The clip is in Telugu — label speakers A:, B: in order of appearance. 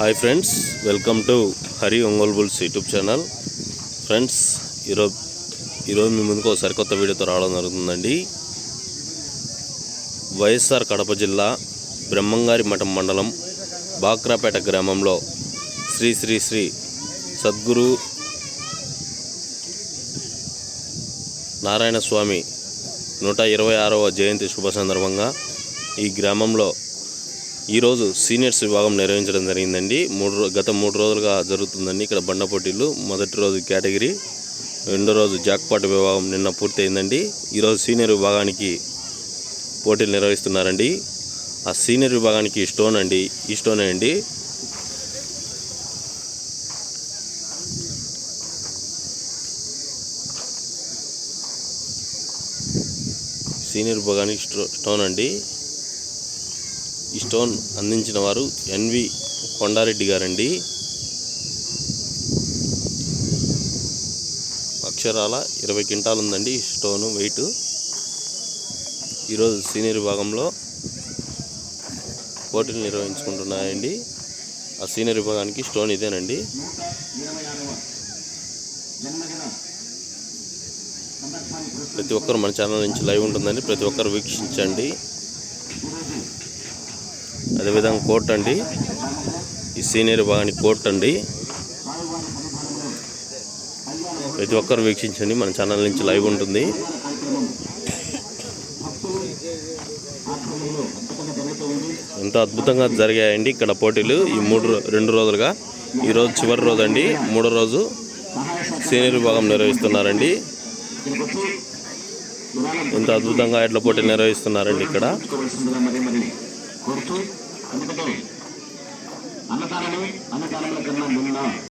A: Hi friends welcome to Hari Ongole bulls YouTube channel. Friends ఈరోజు ఈరోజు మీ ముందుకు ఒక సరికొత్త వీడియోతో రావడం జరుగుతుందండి. వైఎస్ఆర్ కడప జిల్లా బ్రహ్మంగారి మఠం మండలం బాక్రాపేట గ్రామంలో శ్రీ శ్రీ శ్రీ సద్గురు నారాయణ స్వామి నూట ఇరవై ఆరవ జయంతి శుభ సందర్భంగా ఈ గ్రామంలో ఈరోజు సీనియర్స్ విభాగం నిర్వహించడం జరిగిందండి. మూడు గత మూడు రోజులుగా జరుగుతుందండి ఇక్కడ బండ పోటీలు. మొదటి రోజు కేటగిరీ రెండో రోజు జాక్పాట్ విభాగం నిన్న పూర్తి అయిందండి ఈరోజు సీనియర్ విభాగానికి పోటీలు నిర్వహిస్తున్నారండి. ఆ సీనియర్ విభాగానికి స్టోన్ అండి ఈ స్టోనే అండి. సీనియర్ విభాగానికి స్టో స్టోన్ అండి. ఈ స్టోన్ అందించిన వారు ఎన్వి కొండారెడ్డి గారండి. అక్షరాల ఇరవై క్వింటాలు ఉందండి ఈ స్టోను వెయిట్. ఈరోజు సీనియర్ విభాగంలో పోటీలు నిర్వహించుకుంటున్నాయండి. ఆ సీనియర్ విభాగానికి స్టోన్ ఇదేనండి. ప్రతి ఒక్కరు మన ఛానల్ నుంచి లైవ్ ఉంటుందండి. ప్రతి ఒక్కరు వీక్షించండి. అదేవిధంగా కోర్ట్ అండి ఈ సీనియర్ విభాగానికి కోర్ట్ అండి ప్రతి ఒక్కరు వీక్షించండి. మన ఛానల్ నుంచి లైవ్ ఉంటుంది. ఎంత అద్భుతంగా జరిగాయండి ఇక్కడ పోటీలు ఈ మూడు రెండు రోజులుగా. ఈరోజు చివరి రోజు అండి మూడో రోజు సీనియర్ విభాగం నిర్వహిస్తున్నారండి. ఎంత అద్భుతంగా ఎడ్ల పోటీలు నిర్వహిస్తున్నారండి ఇక్కడ.
B: తీసుకోవాల్సిందిగా ఎందుకంటే అన్నదానమే అన్నదానముల కన్నా నిన్న